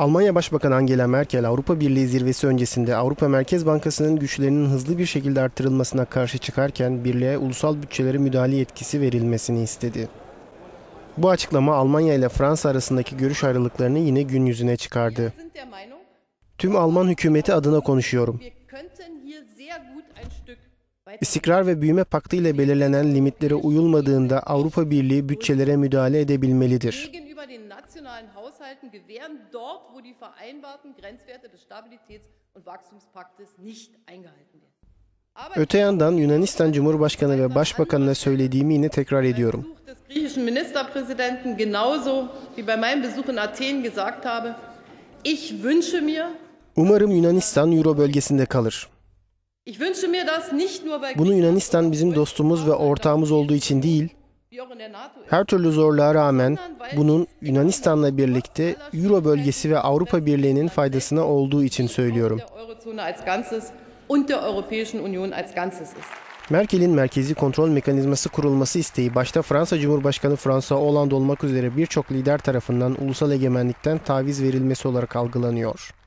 Almanya Başbakanı Angela Merkel Avrupa Birliği zirvesi öncesinde Avrupa Merkez Bankası'nın güçlerinin hızlı bir şekilde artırılmasına karşı çıkarken birliğe ulusal bütçelere müdahale yetkisi verilmesini istedi. Bu açıklama Almanya ile Fransa arasındaki görüş ayrılıklarını yine gün yüzüne çıkardı. Tüm Alman hükümeti adına konuşuyorum. İstikrar ve büyüme paktı ile belirlenen limitlere uyulmadığında Avrupa Birliği bütçelere müdahale edebilmelidir. Nationalen Haushalten gewähren, dort, wo die vereinbarten Grenzwerte des Stabilitäts- und Wachstumspaktes nicht eingehalten werden. Öte yandan Yunanistan Cumhurbaşkanı ve Başbakanına söylediğimi yine tekrar ediyorum. Griechischen Ministerpräsidenten genauso wie bei meinem Besuch in Athen gesagt habe, ich wünsche mir, Umarım Yunanistan Euro bölgesinde kalır. Bunu Yunanistan bizim dostumuz ve ortağımız olduğu için değil, her türlü zorluğa rağmen bunun Yunanistan'la birlikte Euro bölgesi ve Avrupa Birliği'nin faydasına olduğu için söylüyorum. Merkel'in merkezi kontrol mekanizması kurulması isteği başta Fransa Cumhurbaşkanı François Hollande olmak üzere birçok lider tarafından ulusal egemenlikten taviz verilmesi olarak algılanıyor.